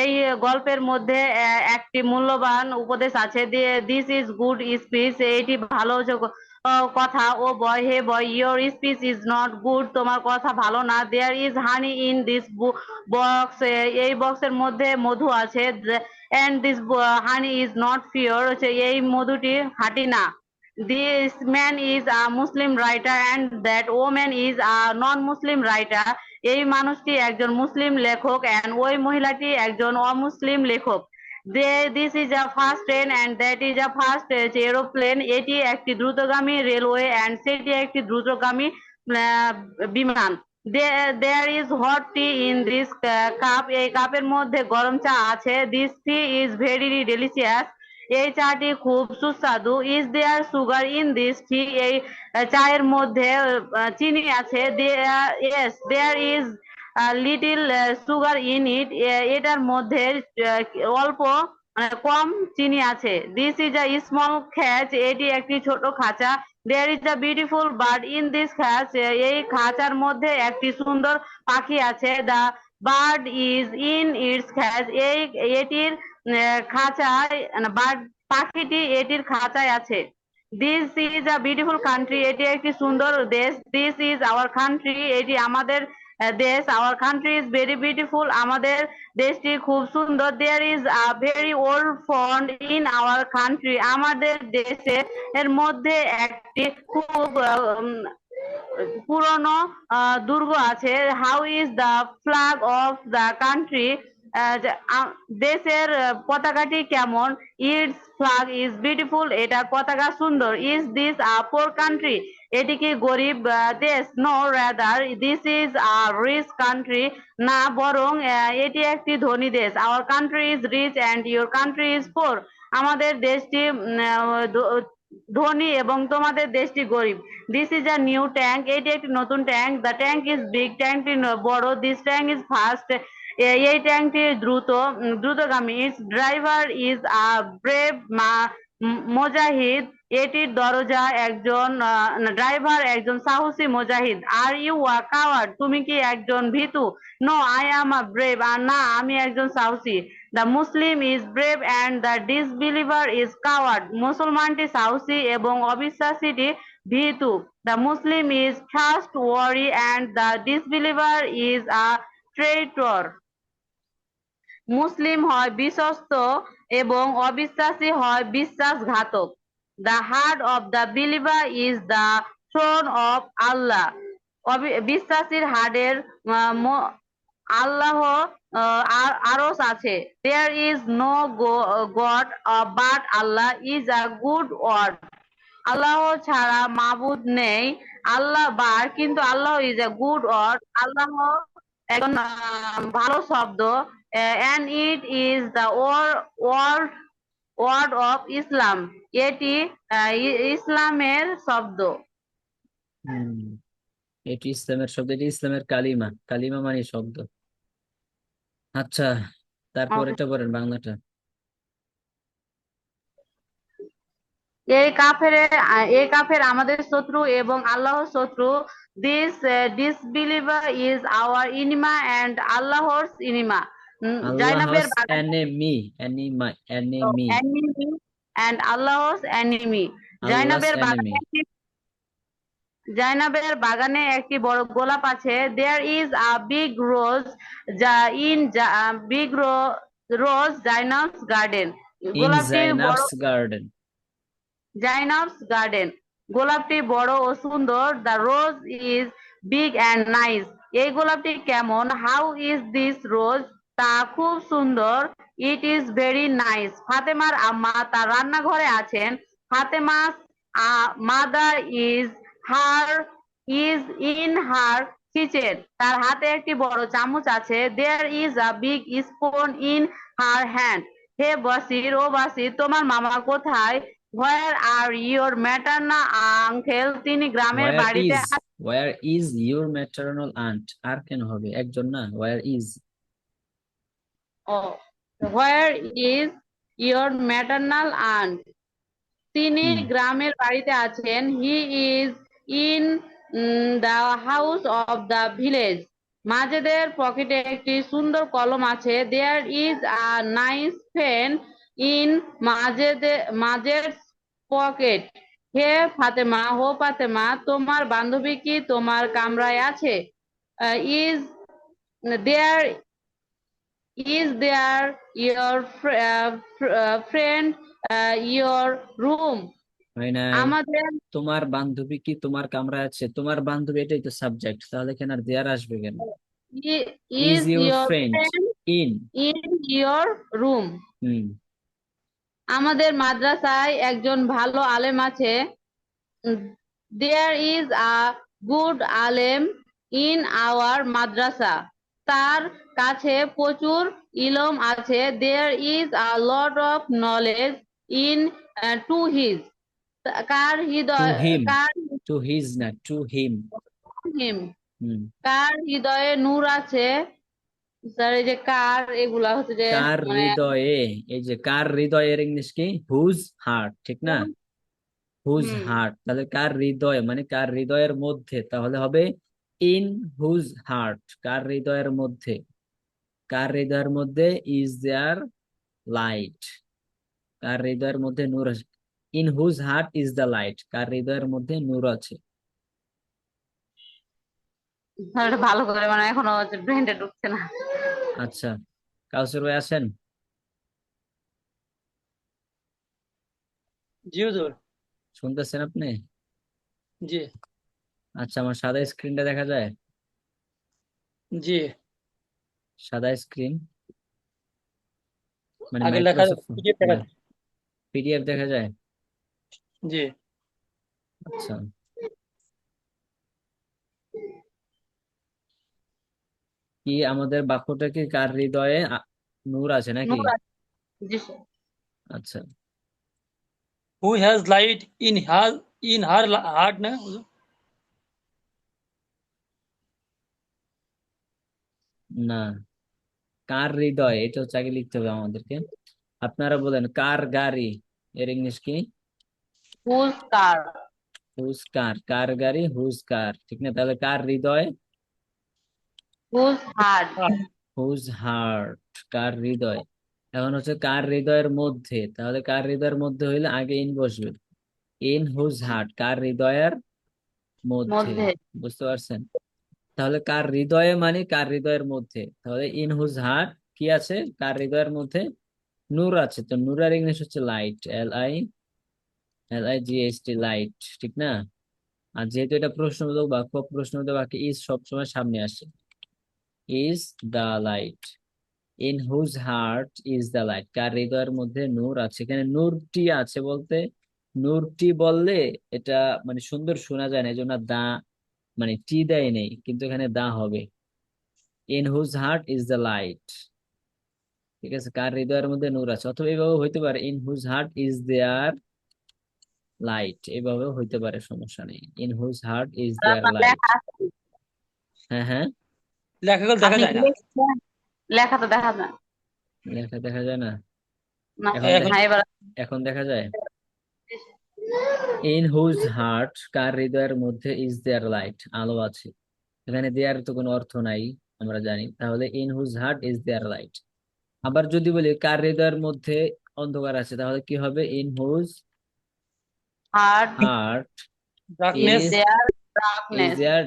এই গল্পের মধ্যে একটি মূল্যবান উপদেশ আছে দিস ইজ গুড স্পিচ এটি ভালো কথা। ও boy, hey boy your speech is not good তোমার কথা ভালো না। There is honey in this box এই বক্সের মধ্যে মধু আছে। And this honey is not pure এই মধুটি হাঁটি না। This man is a Muslim writer and that woman is a non-Muslim writer. এই মানুষটি একজন মুসলিম লেখক অ্যান্ড ওই মহিলাটি একজন অমুসলিম লেখক। The this is a first train and that is a first aeroplane এটি একটি দ্রুতগামী রেলওয়ে অ্যান্ড সেটি একটি দ্রুতগামী বিমান। There is hot tea in this cup এই কাপের মধ্যে গরম চা আছে। This tea is very delicious এই চাটি খুব সুস্বাদু। Is there sugar in this tea এই চায়ের মধ্যে চিনি আছে। Yes there is little sugar in it এটার মধ্যে অল্প কম চিনি আছে। This is a small cage এটি একটি ছোট খাঁচা। There is a beautiful bird in this cage এই খাঁচার মধ্যে একটি সুন্দর পাখি আছে। The bird is in its cage এই, এটির খাঁচায় বার্ড পাখিটি এটির খাঁচায় আছে। This is a beautiful country এটি একটি সুন্দর দেশ। দিস ইজ আওয়ার কান্ট্রি এটি আমাদের দেশ। Our country is very beautiful আমাদের দেশটি খুব সুন্দর। There is a very old fort in our country আমাদের দেশে এর মধ্যে একটি খুব পুরনো দুর্গ আছে। How is the flag of the country দেশের পতাকাটি কেমন? ইটস ফ্ল্যাগ ইজ বিউটিফুল এটার পতাকা সুন্দর। Is this a poor country এটি কি গরিব দেশ? No rather this is a rich country না, বরং এটি একটি ধনী দেশ। Our country is rich and your country is poor আমাদের দেশটি ধনী এবং তোমাদের দেশটি গরিব। This is a new tank এটি একটি নতুন tank the tank is big ট্যাঙ্কটি বড়। দিস ট্যাঙ্ক ইজ ফাস্ট এই ট্যাঙ্কটি দ্রুত দ্রুতগামী। Its driver is a brave মা মোজাহিদ এটির দরজা একজন ড্রাইভার একজন সাহসী মোজাহিদ। আর ইউ আ কাওয়ার্ড তুমি কি একজন ভীতু? No I am a brave আর না, আমি একজন সাহসী। The Muslim is brave and the disbeliever is coward মুসলমানটি সাহসী এবং অবিশ্বাসীটি ভীতু। The Muslim is first worry and the disbeliever is a traitor মুসলিম হয় বিশ্বস্ত এবং অবিশ্বাসী হয় বিশ্বাসঘাতক। The heart of the believer is the throne of Allah বিশ্বাসীর ম- আল্লাহ আরস আছে। There is no god but Allah is a good word Allah ছাড়া মাবুদ নেই। আল্লাহ বার, কিন্তু Allah is a good word Allah ah, ভালো শব্দ and it is the word word of Islam এটি ইসলামের শব্দ। এটি ইসলামের শব্দ এটি ইসলামের কালিমা। কালিমা মানে শব্দ। আচ্ছা তারপর এটা বলেন বাংলাটা। এই কাফের এই কাফের আমাদের শত্রু এবং আল্লাহর শত্রু। This disbeliever is our enemy and আল্লাহর enemy জাইনাবের enemy enemy enemy and Allah's enemy আল্লাহস জাইনাবের বাগানে একটি জাইনাবের বাগানে একটি বড় গোলাপ আছে। There is a big rose যা in big rose Zainab's garden. In গোলাপটি বড় garden জাইনাবস গার্ডেন গোলাপটি বড় ও সুন্দর। The rose is big and nice এই গোলাপটি কেমন? হাউ ইজ দিস রোজ তা খুব সুন্দর। ইট ইজ ভেরি নাইস ফাতেমার আম্মা তার রান্নাঘরে আছেন। Fatema's mother is her is in her kitchen তার হাতে একটি বড় চামচ আছে। There is a big spoon in her hand হে বাসির, ও বাসির, তোমার মামা কোথায়? Where are your maternal uncle তিনি গ্রামের বাড়িতে is where is your maternal আর কেন হবে? একজন না where is? Where is your maternal aunt তিনি গ্রামের বাড়িতে আছেন। He is in the house of the village মাজেদের পকেটে একটি সুন্দর কলম আছে। There is a nice pen in মাজেদে pocket. হে ফাতেমা হো ফাতেমা তোমার বান্ধবী কি তোমার কামরায় আছে? Is there is there your friend your room আমাদের তোমার বান্ধবী কি তোমার কামরায় আছে? তোমার বান্ধবী এটাই তো সাবজেক্ট তাহলে এখানে আর দেয়ার আসবে কেন? Is your friend in in your room হুম। আমাদের মাদ্রাসায় একজন ভালো আলেম আছে। দেয়ার ইজ আ গুড আলেম ইন আওয়ার মাদ্রাসা। তার কাছে প্রচুর ইলম আছে। There is a lot of knowledge in to his কার হৃদয় কার টু হিজ না টু হিম হিম। কার হৃদয়ে নূর আছে? স্যার এই যে কার এগুলা হচ্ছে যে কার মানে হৃদয়ে এই যে কার হৃদয়ের ইংলিশ কি? হুজ হার্ট ঠিক না? হুজ। হার্ট তাহলে কার হৃদয় মানে কার হৃদয়ের মধ্যে তাহলে হবে ইন হুজ হার্ট কার হৃদয়ের মধ্যে? কার হৃদয়ের মধ্যে ইজ দেয়ার লাইট কার হৃদয়ের মধ্যে নূর আছে? In whose heart is the light কার হৃদয়ের মধ্যে নূর আছে? ভালো করে মানে এখনও ব্রেনটা ঢুকছে না। আচ্ছা কাউসার ভাই আছেন? জি হুজুর। শুনতেছেন আপনি? জি। আচ্ছা আমার সাদা স্ক্রিনটা দেখা যায়? জি। সাদা স্ক্রিন? মানে আগে লেখা দেখা পিডিএফ দেখা যায়? জি। আচ্ছা। কি আমাদের বাক্যটা কি কার হৃদয়ে নূর আছে নাকি? নূর আছে। আচ্ছা। Who has light in her in her heart না? না। কার হৃদয়? এটা হচ্ছে আগে লিখতে হবে আমাদেরকে। আপনারা বলেন কার গাড়ি? এর ইংলিশ কি? হুজ কার হুজ কার কার গাড়ি? হুজ কার ঠিক না? তাহলে কার হৃদয়? হুজ হার্ট হুজ হার্ট কার হৃদয়? এখন হচ্ছে কার হৃদয়ের মধ্যে? তাহলে কার হৃদয়ের মধ্যে হইলে আগে ইন বসবে। ইন হুজ হার্ট কার হৃদয়ের মধ্যে? বুঝতে পারছেন? তাহলে কার হৃদয়ে মানে কার হৃদয়ের মধ্যে? তাহলে ইন হুজ হার্ট কি আছে? কার হৃদয়ের মধ্যে? নূর আছে। তো নূরের ইংলিশ হচ্ছে light L I L I G S T light ঠিক না? আর যেহেতু এটা প্রশ্নবোধক বাক্য প্রশ্নবোধক বাক্যে ইজ সবসময় সামনে আসে। Is the light in whose heart is the light কার হৃদয়ের মধ্যে নূর আছে? এখানে নূরটি আছে বলতে নূরটি বললে এটা মানে সুন্দর শোনা যায় না এই জন্য দা মানে টি দেয় নেই কিন্তু এখানে দা হবে। In whose heart is the light ঠিক আছে কার হৃদয়ের মধ্যে নূর আছে? অথবা এইভাবে হইতে পারে in whose heart is there light এইভাবেও হইতে পারে সমস্যা নেই। In whose heart is there light হ্যাঁ হ্যাঁ। লেখাগুলো দেখা যায় না? লেখা তো দেখা যায়। লেখা দেখা যায় না? এখন এখন দেখা যায়? ইন হুজ হার্ট কার হৃদয়ের মধ্যে ইজ দেয়ার লাইট আলো আছে। এখানে দেয়ার তো কোনো অর্থ নাই আমরা জানি। তাহলে in whose heart is there light আবার যদি বলি কার হৃদয়ের মধ্যে অন্ধকার আছে তাহলে কি হবে? In whose heart heart darkness is there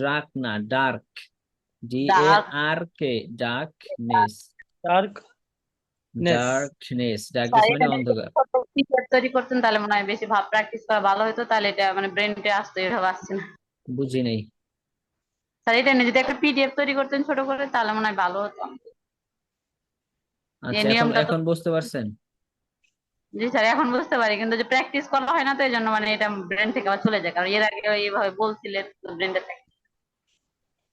dark না dark D A Dark. R K darkness. Dark Ness. darkness. Darkness মানে অন্ধকার। তৈরি করতেন তাহলে মনে হয় বেশি ভাব প্র্যাকটিস করা ভালো হতো তাহলে এটা মানে ব্রেনটে আসতো এভাবে আসছে না। বুঝি নেই। স্যার এটা নিয়ে যদি একটা পিডিএফ তৈরি করতেন ছোট করে তাহলে মনে হয় ভালো হতো। আচ্ছা এখন নিয়মটা তো- এখন বুঝতে পারছেন? জি স্যার এখন বুঝতে পারি কিন্তু যে প্র্যাকটিস করা হয় না তো এই জন্য মানে এটা ব্রেন থেকে আবার চলে যায় কারণ এর আগে এইভাবে বলছিলেন ব্রেনটা থেকে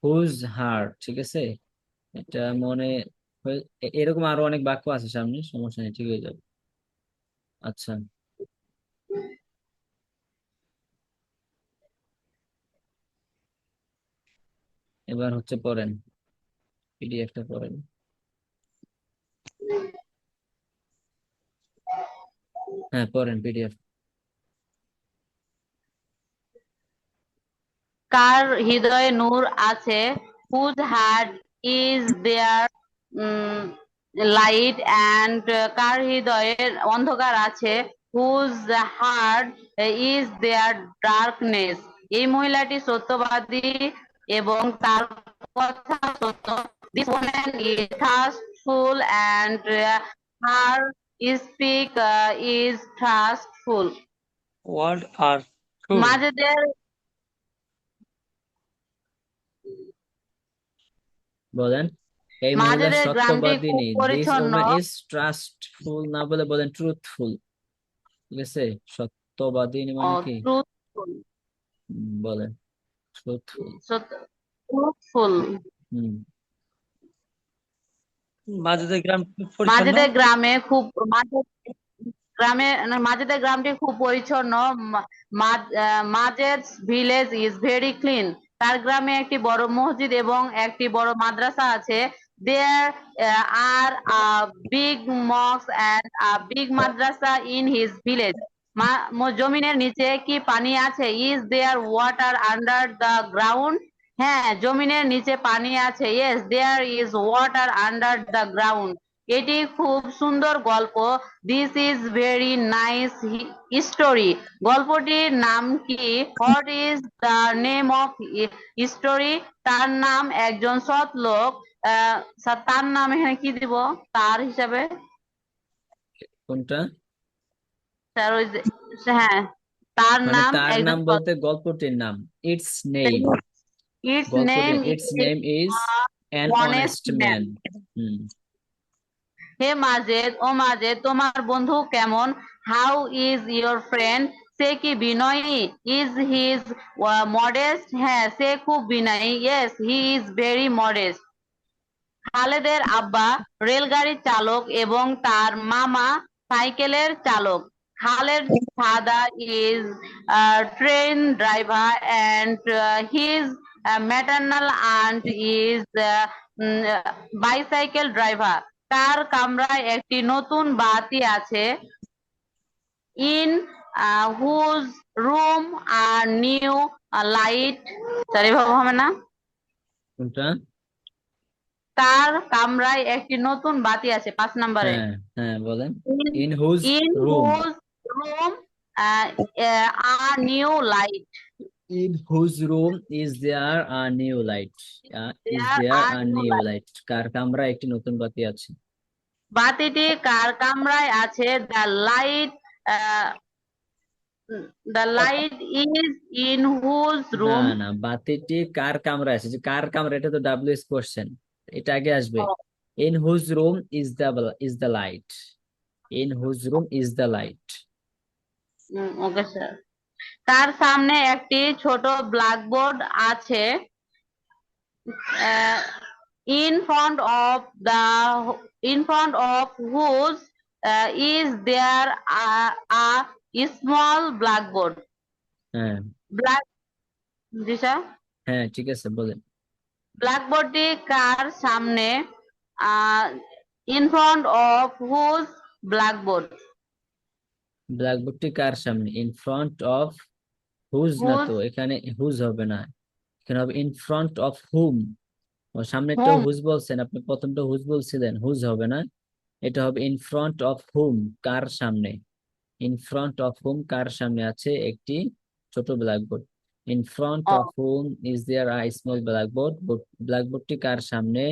হুজ হার্ট ঠিক আছে? এটা মনে এরকম আরও অনেক বাক্য আছে সামনে, সমস্যা নেই, ঠিক হয়ে যাবে। আচ্ছা। এবার হচ্ছে পড়েন। পিডিএফটা পড়েন। হ্যাঁ পড়েন পিডিএফ কার হৃদয়ে নূর আছে? Whose heart is there light and কার হৃদয়ে অন্ধকার আছে? Whose heart is there darkness এই মহিলাটি সত্যবাদী এবং তার কথা সত্য। This woman is trustful and her speak is trustful মাঝেদের বলেন এই মহিলা গ্রামটি খুব দিস ওম্যান ইজ ট্রাস্টফুল না বলে বলেন ট্রুথফুল ঠিক আছে? সত্যবাদিনী ও মানে কি? বলেন ট্রুথফুল ট্রুথফুল হুম। মাঝেদের গ্রাম মাঝেদের গ্রামে খুব গ্রামে না, মাঝেদের গ্রামটি খুব পরিচ্ছন্ন। মাঝের ভিলেজ ইজ ভেরি ক্লিন তার গ্রামে একটি বড় মসজিদ এবং একটি বড় মাদ্রাসা আছে। There are big mosques and big madrasa in his village জমিনের নিচে কি পানি আছে? Is there water under the ground হ্যাঁ জমিনের নিচে পানি আছে। Yes there is water under the ground এটি খুব সুন্দর গল্প। This is very nice story গল্পটির নাম কি? What is the name of story তার নাম একজন সৎ লোক। তার নাম এখানে কি দিব? তার হিসাবে? কোনটা? স্যার ওই যে হ্যাঁ তার মানে নাম তার নাম বলতে গল্পটির নাম its name its name its name is an honest man hmm. হে মাজেদ, ও মাজেদ, তোমার বন্ধু কেমন? হাউ ইজ ইয়োর ফ্রেন্ড সে কি বিনয়ী? ইজ হিজ মডেস্ট হ্যাঁ সে খুব বিনয়ী। Yes he is very modest খালেদের আব্বা রেলগাড়ির চালক এবং তার মামা সাইকেলের চালক। Khaled father is train driver and his maternal aunt is bicycle driver তার কামরায় একটি নতুন বাতি আছে। In whose room are new light sorry এভাবে হবে না? কোনটা? তার কামরায় একটি নতুন বাতি আছে পাঁচ নম্বরে। হ্যাঁ হ্যাঁ বলেন। In whose room room are new light In whose room is there a new light? Uh, is There a new new light? কার কামরায় একটি নতুন বাতি আছে? বাতিটি কার কামরায় আছে? The light the light is in whose room না না বাতিটি কার কামরায় আছে? যে কার কামরা এটা তো ডাব্লিউএস কোশ্চেন এটা আগে আসবে। In whose room is the is the light in whose room is the light okay sir তার সামনে একটি ছোট ব্ল্যাকবোর্ড আছে। In front of the in front of whose is there a small blackboard হ্যাঁ। Black জি sir? হ্যাঁ ঠিক আছে বলেন। ব্ল্যাকবোর্ডটি কার সামনে in front of whose blackboard ব্ল্যাকবোর্ডটি কার সামনে? ইন ফ্রন্ট অফ হুজ না Whose? তো এখানে হুজ হবে না। এখানে হবে ইন ফ্রন্ট অফ হুম ও সামনেটা Whom? হুজ বলছেন আপনি প্রথমটা হুজ বলছিলেন হুজ হবে না? এটা হবে ইন ফ্রন্ট অফ হুম কার সামনে? ইন ফ্রন্ট অফ হুম কার সামনে আছে একটি ছোট blackboard in front. Of whom is there a small blackboard ব্ল্যাকবোর্ডটি কার সামনে?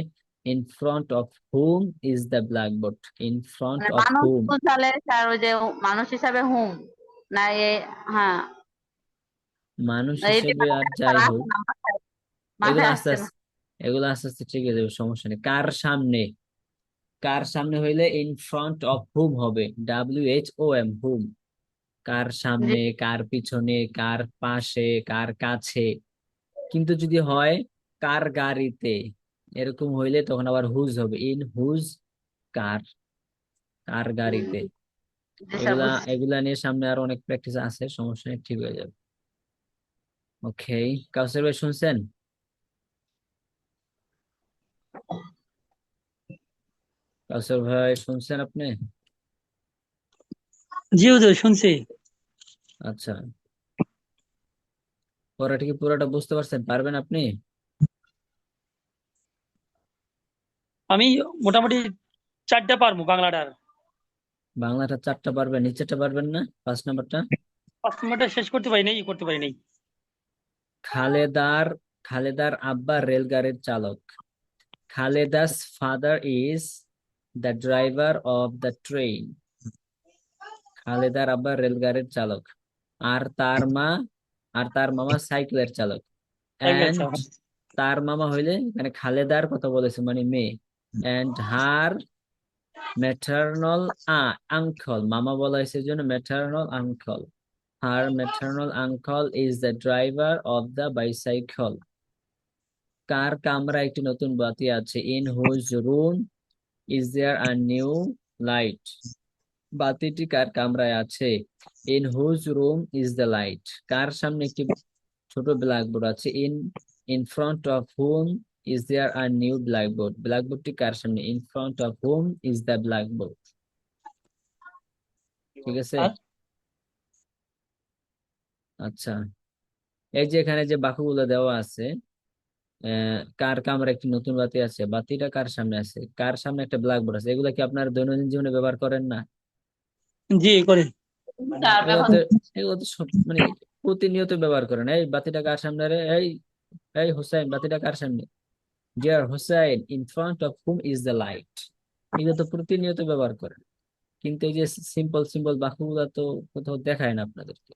In front of whom is the blackboard in front of whom বুঝালে sir ওই যে মানুষ হিসাবে হুম না এ হ্যাঁ। মানুষ হিসেবে আর যাই হোক। এগুলো আস্তে আস্তে এগুলো আস্তে আস্তে ঠিক হয়ে যাবে সমস্যা নেই। কার সামনে? কার সামনে হইলে ইন ফ্রন্ট অফ হুম হবে? W H O M whom কার সামনে কার পিছনে কার পাশে কার কাছে? কিন্তু যদি হয় কার গাড়িতে? এরকম হইলে তখন আবার হুজ হবে? ইন হুজ কার কার গাড়িতে? এগুলা এগুলা নিয়ে সামনে আরও অনেক প্র্যাকটিস আছে সমস্যা নেই ঠিক হয়ে যাবে। ওকে কাউসার ভাই শুনছেন? কাউসার ভাই শুনছেন আপনি? জি হুজুর শুনছি। আচ্ছা। পড়াটা কি পুরোটা বুঝতে পারছেন? পারবেন আপনি? আমি মোটামুটি চারটা পারব বাংলাটার বাংলাটা চারটা পারবেন নিচেরটা পারবেন না? পাঁচ নাম্বারটা? পাঁচ নম্বরটা শেষ করতে পারি নাই করতে পারি নাই। খালেদার খালেদার আব্বা রেলগাড়ির চালক। Khaleda's father is the driver of the train খালেদার আব্বা রেলগাড়ির চালক আর তার মা আর তার মামা সাইকেলের চালক চালানো। তার মামা হইলে মানে খালেদার কথা বলেছে মানে মেয়ে and হার ম্যাটার্নাল আঙ্কল মামা বলা হয়েছে জন্য maternal uncle her maternal uncle is the driver of the bicycle কার কামরা একটি নতুন বাতি আছে? In whose room is there a new light. বাতিটি কার কামরায় আছে? In whose room is the light. কার সামনে একটি ছোট ব্ল্যাকবোর্ড আছে? In in front of whom is there a new blackboard. ব্ল্যাকবোর্ডটি কার সামনে? In front of whom is the blackboard. ঠিক আছে? আচ্ছা। এই যে এখানে যে বাকুগুলো দেওয়া আছে কার কামরা একটি নতুন বাতি আছে? বাতিটা কার সামনে আছে? কার সামনে একটা ব্ল্যাকবোর্ড আছে? এগুলো কি আপনার দৈনন্দিন জীবনে ব্যবহার করেন না? জি করি। সব মানে প্রতিনিয়ত ব্যবহার করেন। এই বাতিটা কার সামনে রে? এই এই হোসেন বাতিটা কার সামনে? Dear Hossain in front of whom is the light এগুলো তো প্রতিনিয়ত ব্যবহার করেন। কিন্তু এই যে সিম্পল সিম্পল বাক্যগুলো তো কোথাও দেখায় না আপনাদেরকে।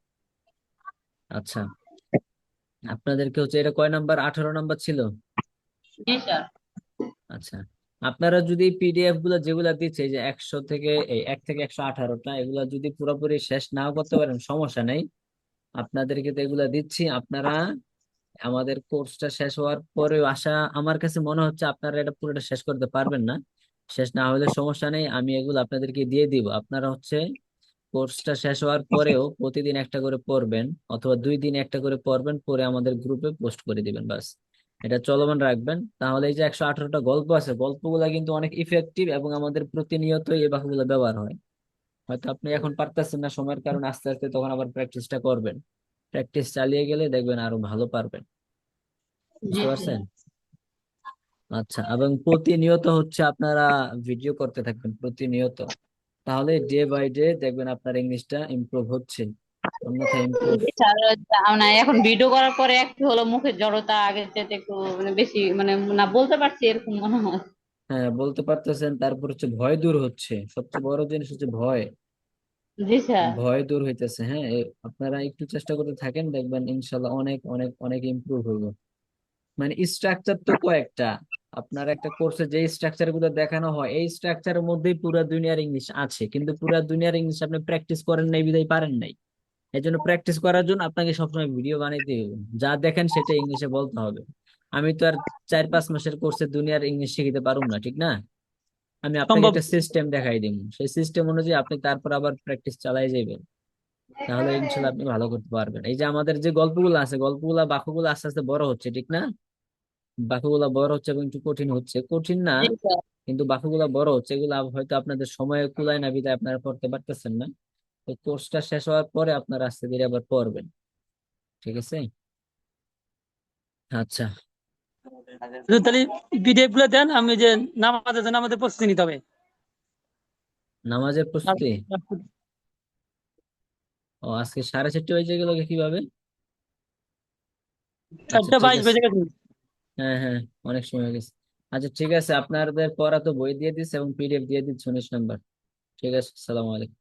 আচ্ছা। আপনাদেরকে হচ্ছে এটা কয় নাম্বার? আঠারো নাম্বার ছিল? আচ্ছা আপনারা যদি পিডিএফগুলো যেগুলা দিচ্ছে যে একশো থেকে এই এক থেকে একশো আঠারোটা এগুলা যদি পুরোপুরি শেষ নাও করতে পারেন সমস্যা নেই। আপনাদেরকে তো এগুলা দিচ্ছি। আপনারা আমাদের কোর্সটা শেষ হওয়ার পরেও আশা আমার কাছে মনে হচ্ছে আপনারা এটা পুরোটা শেষ করতে পারবেন না। শেষ না হলে সমস্যা নেই আমি এগুলো আপনাদেরকে দিয়ে দিব। আপনারা হচ্ছে কোর্সটা শেষ হওয়ার পরেও প্রতিদিন একটা করে পড়বেন অথবা দুই দিন একটা করে পড়বেন পরে আমাদের গ্রুপে পোস্ট করে দিবেন বাস এটা চলমান রাখবেন। তাহলে এই যে একশো আঠারোটা গল্প আছে গল্পগুলা কিন্তু অনেক ইফেক্টিভ এবং আমাদের প্রতিনিয়ত এই বাক্যগুলো ব্যবহার হয়। হয়তো আপনি এখন পারতেছেন না সময়ের কারণে আস্তে আস্তে তখন আবার প্র্যাকটিসটা করবেন। প্র্যাকটিস চালিয়ে গেলে দেখবেন আরও ভালো পারবেন। বুঝতে পারছেন? আচ্ছা এবং প্রতিনিয়ত হচ্ছে আপনারা ভিডিও করতে থাকবেন প্রতিনিয়ত। তাহলে ডে বাই ডে দেখবেন আপনার ইংলিশটা ইমপ্রুভ হচ্ছে। অন্যথায় ইমপ্রুভ মানে এখন ভিডিও করার পরে একটু হলো মুখের জড়তা আগের চাইতে একটু মানে বেশি মানে না বলতে পারছি এরকম মনে হয়। হ্যাঁ বলতে পারতেছেন তারপর হচ্ছে ভয় দূর হচ্ছে। সবচেয়ে বড় জিনিস হচ্ছে ভয়। জি স্যার। ভয় দূর হইতেছে হ্যাঁ আপনারা একটু চেষ্টা করতে থাকেন দেখবেন ইনশাল্লাহ অনেক অনেক অনেক ইমপ্রুভ হইব। মানে স্ট্রাকচার তো কয়েকটা। আপনার একটা কোর্সে যে স্ট্রাকচারগুলো দেখানো হয় এই স্ট্রাকচারের মধ্যেই পুরো দুনিয়ার ইংলিশ আছে কিন্তু পুরো দুনিয়ার ইংলিশ আপনি প্র্যাকটিস করেন নাই বিধায় পারেন নাই। এই জন্য প্র্যাকটিস করার জন্য আপনাকে সবসময় ভিডিও বানাইতে হবে। যা দেখেন সেটা ইংলিশে বলতে হবে। আমি তো আর চার পাঁচ মাসের কোর্সে দুনিয়ার ইংলিশ শিখিতে পারুম না ঠিক না? আমি আপনাকে একটা সিস্টেম দেখাই দিব। সেই সিস্টেম অনুযায়ী আপনি তারপর আবার প্র্যাকটিস চালাই যাবেন তাহলে ইনশাল্লাহ আপনি ভালো করতে পারবেন। এই যে আমাদের যে গল্পগুলো আছে গল্পগুলা বাক্যগুলো আস্তে আস্তে বড় হচ্ছে ঠিক না? বাক্যগুলা বড় হচ্ছে এবং একটু কঠিন হচ্ছে। কঠিন না কিন্তু বাক্যগুলা বড় হচ্ছে এগুলো হয়তো আপনাদের সময় কুলায় না বিধায় আপনারা পড়তে পারতেছেন না। তো কোর্সটা শেষ হওয়ার পরে আপনারা আস্তে ধীরে আবার পড়বেন। ঠিক আছে? আচ্ছা। তাহলে পিডিএফগুলো দেন আমি যে নামাজের জন্য আমাদের প্রস্তুতি নিতে হবে। নামাজের প্রস্তুতি? ও আজকে সাড়ে চারটে হয়েছে গেল কীভাবে? আচ্ছা চারটা ঠিক বাইশ আছে। বেজে গেছে। হ্যাঁ হ্যাঁ অনেক সময় হয়ে গেছে। আচ্ছা ঠিক আছে। আপনাদের পড়া তো বই দিয়ে দিচ্ছে এবং পিডিএফ দিয়ে দিচ্ছে, উনিশ নাম্বার। ঠিক আছে, সালাম আলাইকুম।